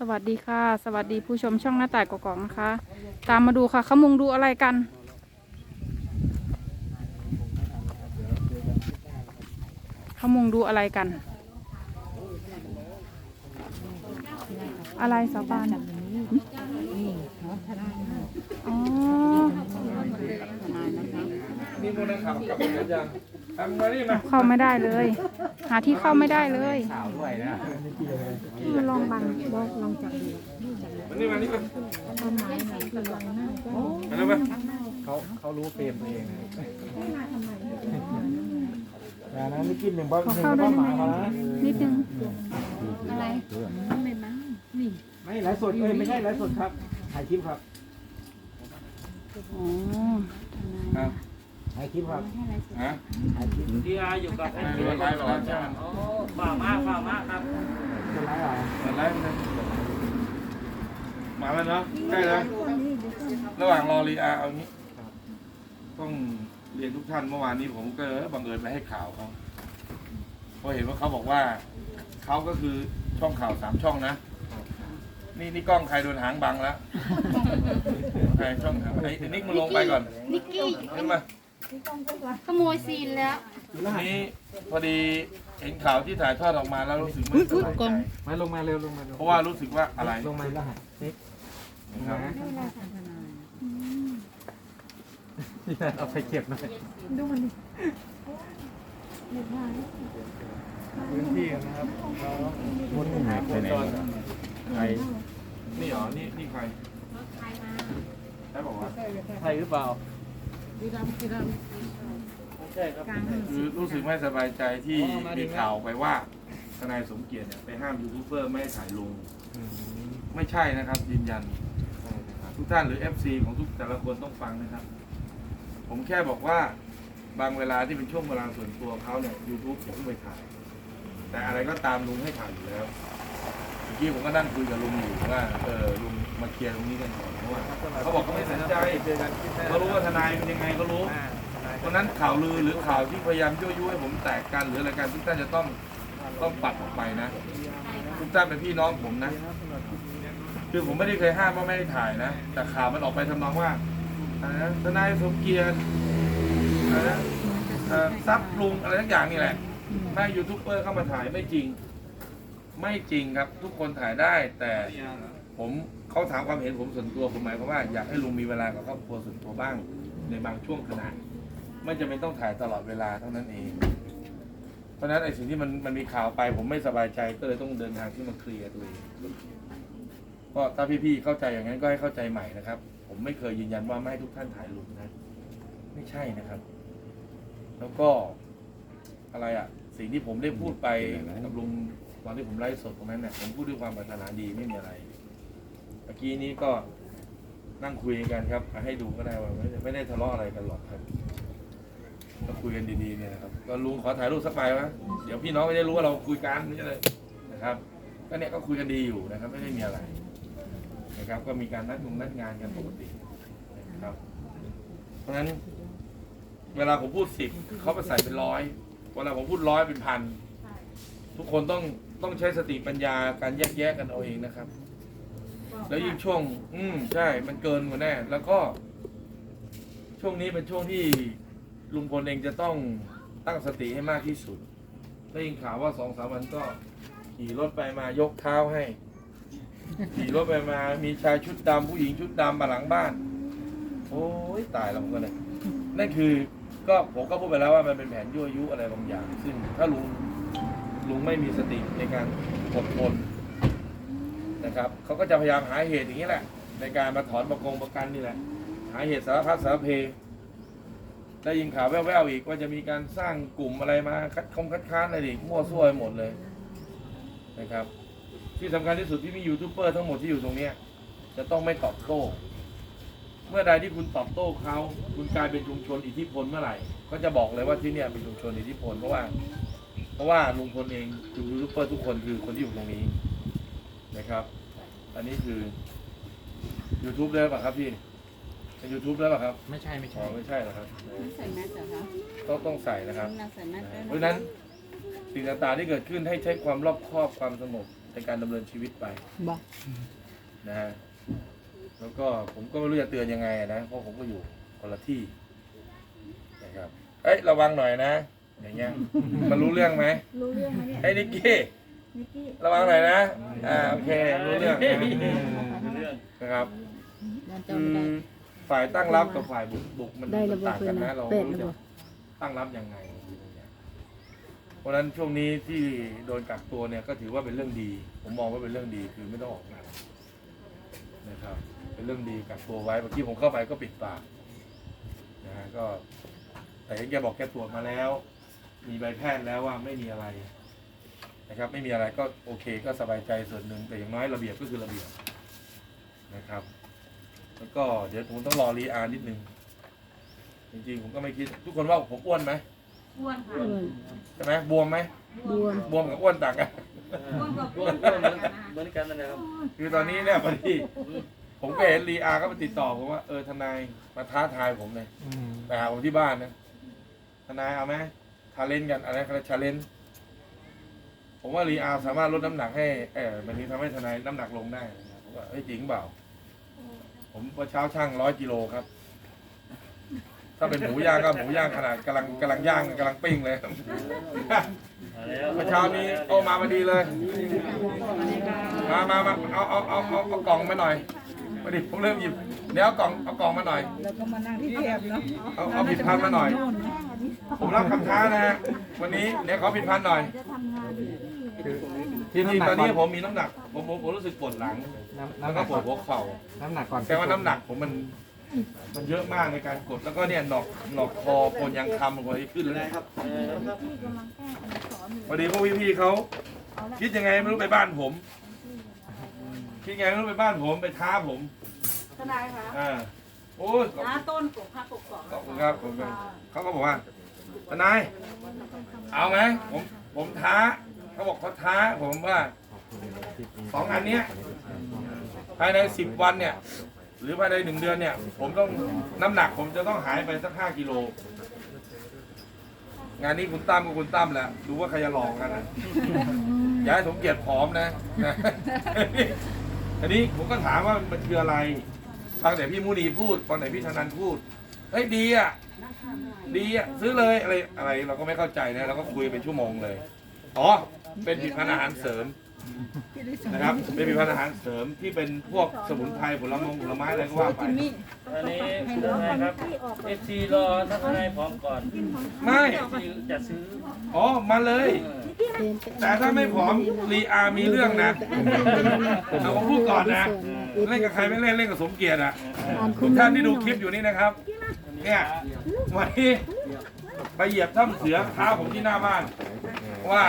สวัสดีค่ะ สวัสดีผู้ชมช่องหน้าต่ายกอกๆนะคะ ตามมาดูค่ะเขามุงดูอะไรกัน เขามุงดูอะไรกัน อะไรสาวปานอ๋อนี่มูนักข่าวกลับมากันยังทำมานี่มาเข้าไม่ได้เลย หาที่เข้าไม่ได้เลยข่าวด้วยนะลองบังบอกลองจับดูมานี่มานี่มาต้นไม้ไหนคือบังหน้าก็มาแล้วมาเขาเขารู้เฟรมตัวเองนะอย่านะไม่กินหนึ่งบ้าขอหนึ่งเข้าได้บ้าไหหมมาเขานะนิดนึงอะไรไม่บังนี่ไม่ไลฟ์สดเอ้ยไม่ใช่ไลฟ์สดครับถ่ายคลิปครับอ๋อครับ ถ่ายคลิปครับฮะถ่ายคลิปที่อาอยู่กับไม่เป็นไรหรอกใช่ไหมโอ้ฝ่ามากฝ่ามากครับจะไลฟ์เหรอเป็นไรมันมาแล้วเนาะใกล้แล้วระหว่างรอรีอาเอางี้ต้องเรียนทุกท่านเมื่อวานนี้ผมก็บังเอิญไปให้ข่าวเขาเพราะเห็นว่าเขาบอกว่าเขาก็คือช่องข่าวสามช่องนะ นี่นี่กล้องใครโดนหางบังแล้วใครช่องหางไอ้ไอ้นิกมึงลงไปก่อนนิกกี้ขึ้นมา ขโมยซีนแล้ว ทีนี้พอดีเห็นข่าวที่ถ่ายทอดออกมาแล้วรู้สึกไม่สบายใจมาลงมาเร็วลงมาเร็วเพราะว่ารู้สึกว่าอะไรลงมารหัสเช็คนะครับที่นั่นเอาไปเก็บหน่อยพื้นที่กันนะครับเราวนหาคนจรใครนี่เหรอนี่นี่ใครใช่บอกว่าใครหรือเปล่า คือรู้สึกไม่สบายใจที่มีข่าวไปว่าทนายสมเกียรติเนี่ยไปห้ามยูทูบเบอร์ไม่ให้ถ่ายลง ไม่ใช่นะครับยืนยัน ทุกท่านหรือ FC ของทุกแต่ละคนต้องฟังนะครับ ผมแค่บอกว่าบางเวลาที่เป็นช่วงเวลาส่วนตัวเขาเนี่ย YouTube อย่าเพิ่งไปถ่าย แต่อะไรก็ตามลุงให้ถ่ายอยู่แล้วเมื่อกี้ผมก็นั่งคุยกับลุงอยู่ว่าเออลุง มาเคลียร์ตรงนี้กันก่อนเพราะว่าเขาบอกเขาไม่สนใจเจอกันที่เขารู้ว่าทนายเป็นยังไงเขารู้เพราะฉะนั้นข่าวลือหรือข่าวที่พยายามยั่วยุให้ผมแตกกันหรืออะไรกันทุกท่านจะต้องต้องปัดออกไปนะทุกท่านเป็นพี่น้องผมนะคือผมไม่ได้เคยห้ามว่าไม่ให้ถ่ายนะ แต่ข่าวมันออกไปทำนองว่าอะไรนะทนายสมเกียรติอะไรนะเอ่อซับลุงอะไรทั้งอย่างนี่แหละไม่ให้ยูทูบเบอร์เข้ามาถ่ายไม่จริง ไม่จริงครับทุกคนถ่ายได้แต่ ผมเขาถามความเห็นผมส่วนตัวผมหมายความว่าอยากให้ลุงมีเวลากับครอบครัวส่วนตัวบ้าง ในบางช่วงขณะไม่จำเป็นต้องถ่ายตลอดเวลาเท่านั้นเอง เพราะฉะนั้นไอ้สิ่งที่มันมันมีข่าวไป ผมไม่สบายใจก็เลยต้องเดินทางที่มาเคลียร์ตัวเองก็ถ้าพี่ๆเข้าใจอย่างนั้นก็ให้เข้าใจใหม่นะครับ ผมไม่เคยยืนยันว่าไม่ให้ทุกท่านถ่ายลุงนะ ไม่ใช่นะครับ แล้วก็อะไรอะ สิ่งที่ผมได้พูดไปกับลุงตอนที่ผมไลฟ์สดตรงนั้นเนี่ยผมพูดด้วยความปรารถนาดีไม่มีอะไร มื่อกี้นี้ก็นั่งคุยกันครับให้ดูก็ได้ว่าไม่ได้ไม่ได้ทะเลาะอะไรกันหรอกครับก็คุยกันดีๆเนี่ยนะครับก็ลุงขอถ่ายรูปสักใบวะเดี๋ยวพี่น้องไม่ได้รู้ว่าเราคุยกันนี่เลยนะครับก็เนี่ยก็คุยกันดีอยู่นะครับ ไม่ได้มีอะไรนะครับ ก็มีการนัดงงนัดงานกันปกตินะครับ เพราะฉะนั้นเวลาผมพูดสิบเขาไปใส่เป็นร้อยเวลาผมพูดร้อยเป็นพันทุกคนต้องต้องใช้สติปัญญาการแยกแยะกันเอาเองนะครับ แล้วยิ่งช่วง อืมใช่ มันเกินกว่าแน่ แล้วก็ ช่วงนี้เป็นช่วงที่ลุงพลเองจะต้องตั้งสติให้มากที่สุดได้ยินข่าวว่าสองสามวันก็ ขี่รถไปมายกเท้าให้ ขี่รถไปมามีชายชุดดำผู้หญิงชุดดำมาหลังบ้าน โอ้ยตายแล้วผมก็เลยนั่นคือก็ผมก็พูดไปแล้วว่ามันเป็นแผนยั่วยุอะไรบางอย่าง ซึ่งถ้าลุงลุงไม่มีสติในการอดทน นะครับเขาก็จะพยายามหาเหตุอย่างนี้แหละ ในการมาถอนประกงประกันนี่แหละ หาเหตุสารพัดสารเพได้ยินข่าวแว่วๆอีกว่าจะมีการสร้างกลุ่มอะไรมาคัดคงคัดค้านอะไรอีกมั่วซั่วไปหมดเลยนะครับ ที่สำคัญที่สุดที่มียูทูบเบอร์ทั้งหมดที่อยู่ตรงเนี้ยจะต้องไม่ตอบโต้ เมื่อใดที่คุณตอบโต้เขาคุณกลายเป็นชุมชนอิทธิพลเมื่อไหร่ ก็จะบอกเลยว่าที่เนี่ยเป็นชุมชนอิทธิพลเพราะว่า เพราะว่าลุงพลเองคือยูทูบเบอร์ทุกคนคือคนที่อยู่ตรงนี้ นะครับ อันนี้คือ YouTube ได้ป่ะครับพี่เป็น YouTube ได้ป่ะครับไม่ใช่ไม่อ๋อใช่ไม่ใช่เหรอครับใส่แมสเหรอคะต้องต้องใส่นะครับน่าใส่แมสด้วยเพราะฉะนั้นสิ่งต่างๆที่เกิดขึ้นให้ใช้ความรอบคอบความสงบใจในการดำเนินชีวิตไปบ่นะฮะแล้วก็ผมก็ไม่รู้จะเตือนยังไงนะเพราะผมก็อยู่คนละที่นะครับเอ้ยระวังหน่อยนะอย่างเงี้ยมันรู้เรื่องไหมรู้เรื่องไหมเนี่ยไอ้นิกกี้ ระวังหน่อยนะ อ่า โอเค รู้เรื่องนะเรื่องนะครับมันจะคือไม่ได้ฝ่ายตั้งรับกับฝ่ายบุกบุกมันได้มัระนบบต่างกันนะเพิ่นนะ เราเป็ดรู้ระจะบบตั้งรับยังไง เพราะฉะนั้นช่วงนี้ที่โดนกักตัวเนี่ยก็ถือว่าเป็นเรื่องดี ผมมองว่าเป็นเรื่องดีคือไม่ต้องออกงานนะครับ เป็นเรื่องดีกักตัวไว้เมื่อกี้ผมเข้าไปก็ปิดปากนะฮะก็ แต่เห็นแกบอกแกตรวจมาแล้ว มีใบแพทย์แล้วว่าไม่มีอะไร นะครับ ไม่มีอะไรก็โอเคก็สบายใจส่วนหนึ่งแต่อย่างน้อยระเบียบก็คือระเบียบนะครับ แล้วก็เดี๋ยวผมต้องรอรีอาร์นิดนึงจริงๆผมก็ไม่คิด ทุกคนว่าผมอ้วนไหมอ้วนใช่ไหมบวมไหมบวมบวมกับอ้วนต่างกันอ้วนกับเหอ้มืวอนนเหมือนเหมือนกันนั่นแหละครับคือตอนนี้เนี่ยพอดีผมก็เห็นรีอาร์ก็มาติดต่อผมว่าเออทนายมาท้าทายผมเลยไปหาผมที่บ้านนะทนายเอาไหมทาเลนกันอะไรกันชาเลน ผมว่ารีอาร์สามารถลดน้ำหนักให้เออมันนี้ทำให้ทนายน้ำหนักลงได้ผมว่าเฮ้ยจริงเปล่า ผมเมื่อเช้าช่างร้อยกิโลครับ ถ้าเป็นหมูย่างก็หมูย่างขนาดกำลังกำลังย่างกำลังปิ้งเลยมาแล้วเมื่อเช้านี้โอ้มาพอดีเลย มามามาเอาเอาเอาเอาเอากล่องมาหน่อยพอดีผมเริ่มหยิบ เดี๋ยวเอากล่องเอากล่องมาหน่อย แล้วก็มานั่งที่แคบเนาะเอาเอาผิดพันธุ์มาหน่อย ผมรับคำท้านะฮะ วันนี้เดี๋ยวขอผิดพันธุ์หน่อยทีนี้ ตอนนี้ผมมีน้ำหนักผมผมผมรู้สึกปวดหลังน้ำแล้วน้ำหก็นักปวดหัวเข่าน้ำหนักก่อนแต่ว่าน้ำหนักผมมันมันเยอะมากในการกดแล้วก็เนี่ยหนอกหนอกคอโคนยางคำกว่าที่ขึ้นเลยครับพอดีพวกพี่ๆเขาคิดยังไงไม่รู้ไปบ้านผมคิดยังไงไม่รู้ไปบ้านผมไปท้าผมทนายคะอ่าโอ้ยขอบน้าต้นกบผักกบกอกขอบคุณครับผมเขาก็บอกว่าทนายเอาไหมผมผมท้า เขาบอกเขาท้าผมว่าสองอันเนี้ยภายในสิบวันเนี่ย หรือภายในหนึ่งเดือนเนี่ย ผมต้องน้ำหนักผมจะต้องหายไปสักห้ากิโล งานนี้คุณตั้มกับคุณตั้มแหละดูว่าใครจะหลอกกันนะอย่าให้สมเกียรติผอมนะนะอันนี้ผมก็ถามว่ามันคืออะไรฟังแต่พี่มูนีพูดฟังแต่พี่ธนันพูดเฮ้ยดีอะดีอะซื้อเลยอะไรอะไรเราก็ไม่เข้าใจนะเราก็คุยเป็นชั่วโมงเลย อ๋อ เป็นผลิตภัณฑ์อาหารเสริมนะครับ เป็นผลิตภัณฑ์อาหารเสริมที่เป็นพวกสมุนไพรผลไม้ผลไม้อะไรก็ว่าไปอันนี้นะครับเอฟซีรอถ้าทนายพร้อมก่อนไม่จะซื้ออ๋อ มาเลย แต่ถ้าไม่ผอมรีอามีเรื่องนะเอาผมพูดก่อนนะ เล่นกับใครไม่เล่นเล่นกับสมเกียรติอะทุกท่านที่ดูคลิปอยู่นี่นะครับ เนี่ยวันนี้ไปเหยียบถ้ำเสือเท้าผมที่หน้าบ้าน ว่า